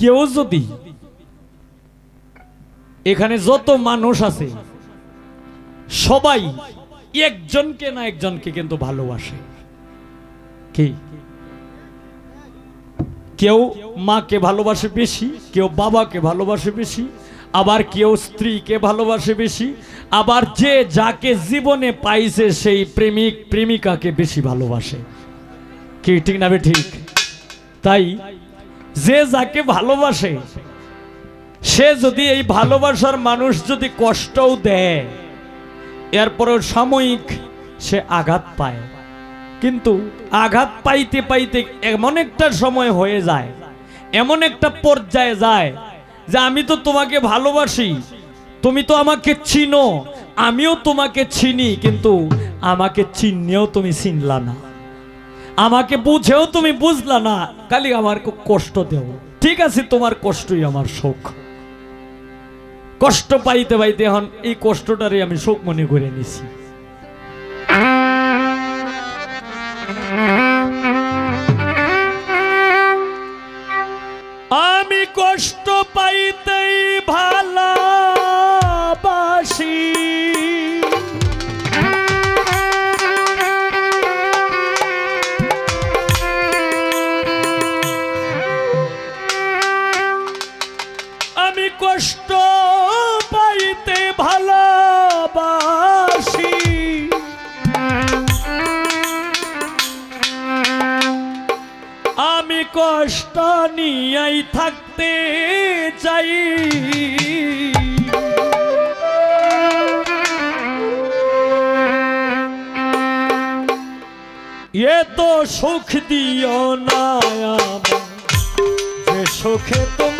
কেউ যদি এখানে যত মানুষ আছে, সবাই একজনকে না একজনকে কিন্তু ভালোবাসে। কি? কেউ মাকে ভালোবাসে বেশি, কেউ বাবাকে ভালোবাসে বেশি, আবার কেউ স্ত্রীকে ভালোবাসে বেশি, আবার যে যাকে জীবনে পাইছে সেই প্রেমিক, প্রেমিকাকে বেশি ভালোবাসে। কি ঠিক না ঠিক? তাই যে যাকে ভালোবাসে, সে যদি এই ভালোবাসার মানুষ যদি কষ্টও দেয়, এরপরেও সাময়িক সে আঘাত পায়। কিন্তু আঘাত পাইতে পাইতে এমন একটা সময় হয়ে যায়, এমন একটা পর্যায়ে যায় যে আমি তো তোমাকে ভালোবাসি, তুমি তো আমাকে চিনো, আমিও তোমাকে চিনি, কিন্তু আমাকে চিনিয়েও তুমি চিনলা না। আমাকে বুঝেও তুমি বুঝলা না, খালি আমার খুব কষ্ট দেও। ঠিক আছে, তোমার কষ্টই আমার সুখ কষ্ট পাইতে পাইতে এখন এই কষ্টটারে আমি সুখ মনে করে নিছি। আমি কষ্ট পাইতেই ভালোবাসি কষ্ট পাইতে ভালোবাসি। আমি কষ্ট নিয়েই থাকতে চাই। এ তো সুখ দিও না সুখে তোমায়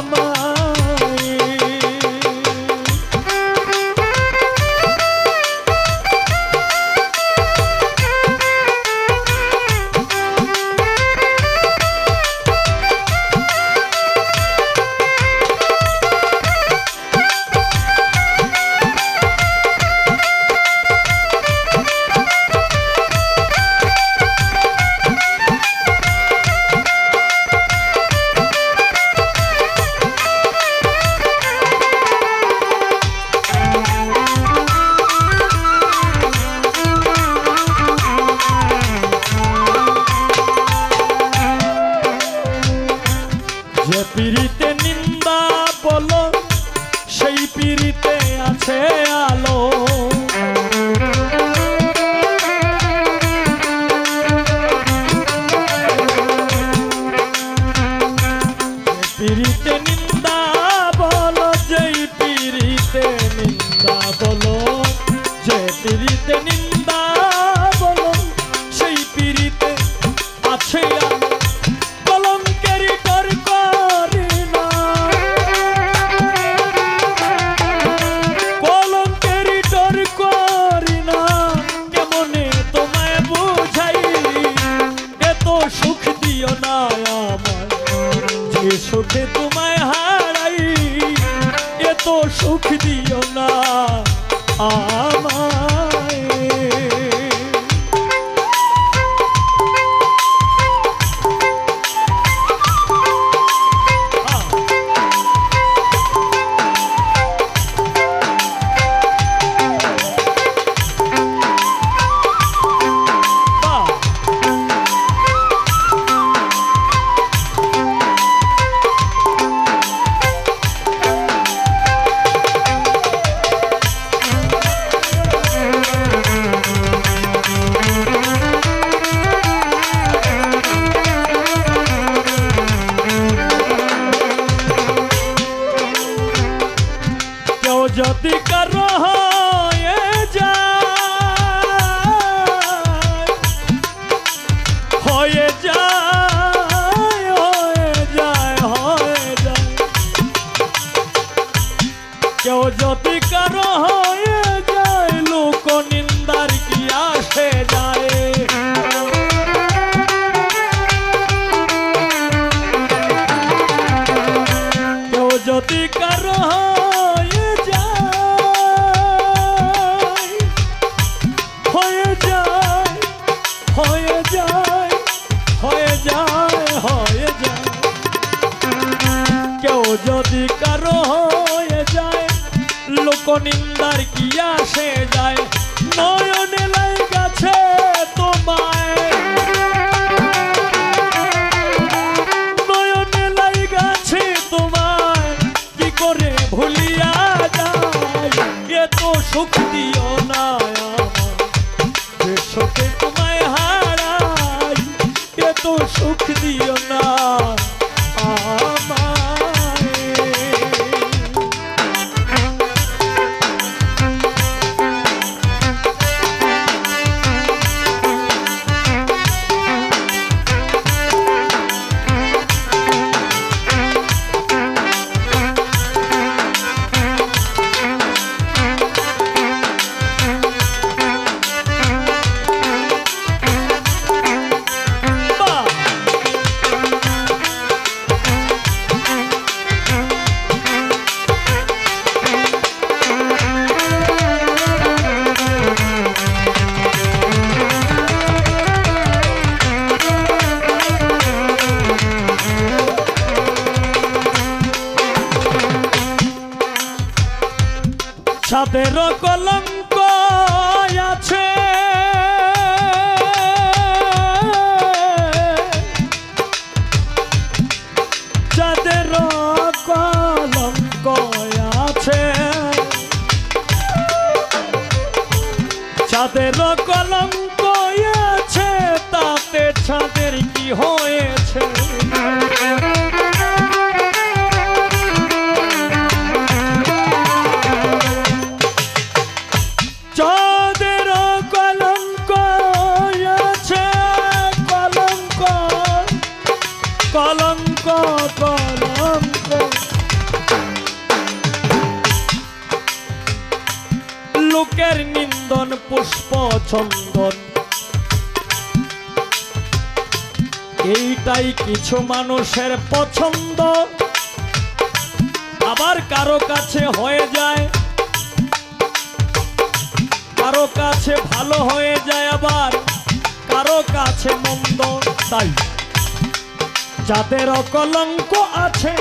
সুখ দিও না। আমায় যদি কারও হয়ে যায় হয়ে যায় হয়ে যায় হয়ে যায় হয়ে যায়। কেউ যদি কারও হয়ে যায়, লোক নিন্দার কি আসে যায়? নয়নে লাই গেছে তোমায়। দিও না এত সুখ দিও না ছাদের কলঙ্ক আছে। চাঁদের কলঙ্ক আছে। চাঁদের চাঁদের কলঙ্ক আছে, কলঙ্ক কলঙ্ক লোকের নিন্দন পুষ্প চন্দন এইটাই কিছু মানুষের পছন্দ। আবার কারও কাছে হয়ে যায় কারও কাছে ভালো হয়ে যায় আবার, কারও কাছে মন্দ তাই। যাদের কলঙ্ক আছে,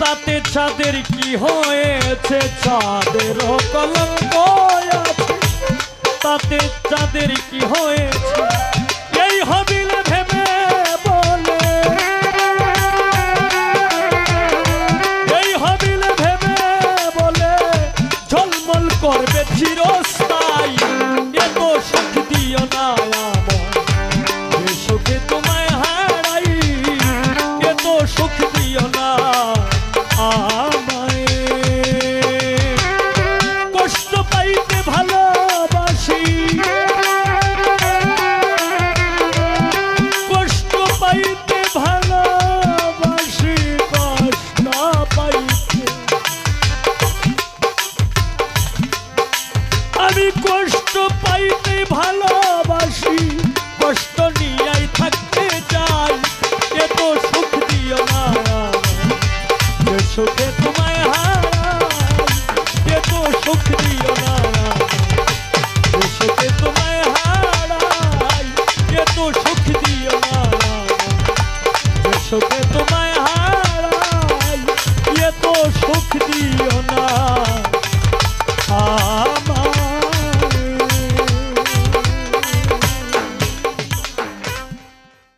তাতে চাঁদের কি হয়েছে? চাঁদের কলঙ্ক তাতে চাঁদের কি হয়েছে? এই হবিলে ভেবে করবে চিরস্থায়ী আমি কষ্ট পাইতে ভালোবাসি, কষ্ট নিয়াই থাকতে চাই। এত সুখ দিও না। সুখে তোমায় হারাই এত সুখ দিও না। তোমায় হারাই এত সুখ দিও না। তোমায়